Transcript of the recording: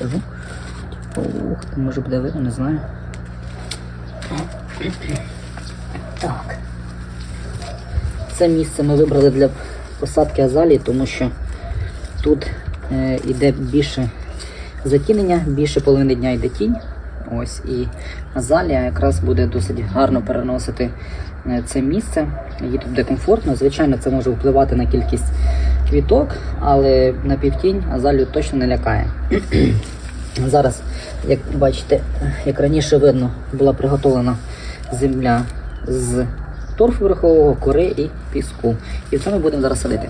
скажу. Ух, може буде видно, не знаю. Так. Це місце ми вибрали для посадки азалії, тому що тут е, йде більше затінення, більше половини дня йде тінь. Ось і азалія якраз буде досить гарно переносити е, це місце. Їй тут буде комфортно. Звичайно, це може впливати на кількість квіток, але на півтінь азалію точно не лякає. Зараз, як бачите, як раніше видно, була приготовлена земля з торфу верхового, кори і піску. І це ми будемо зараз садити.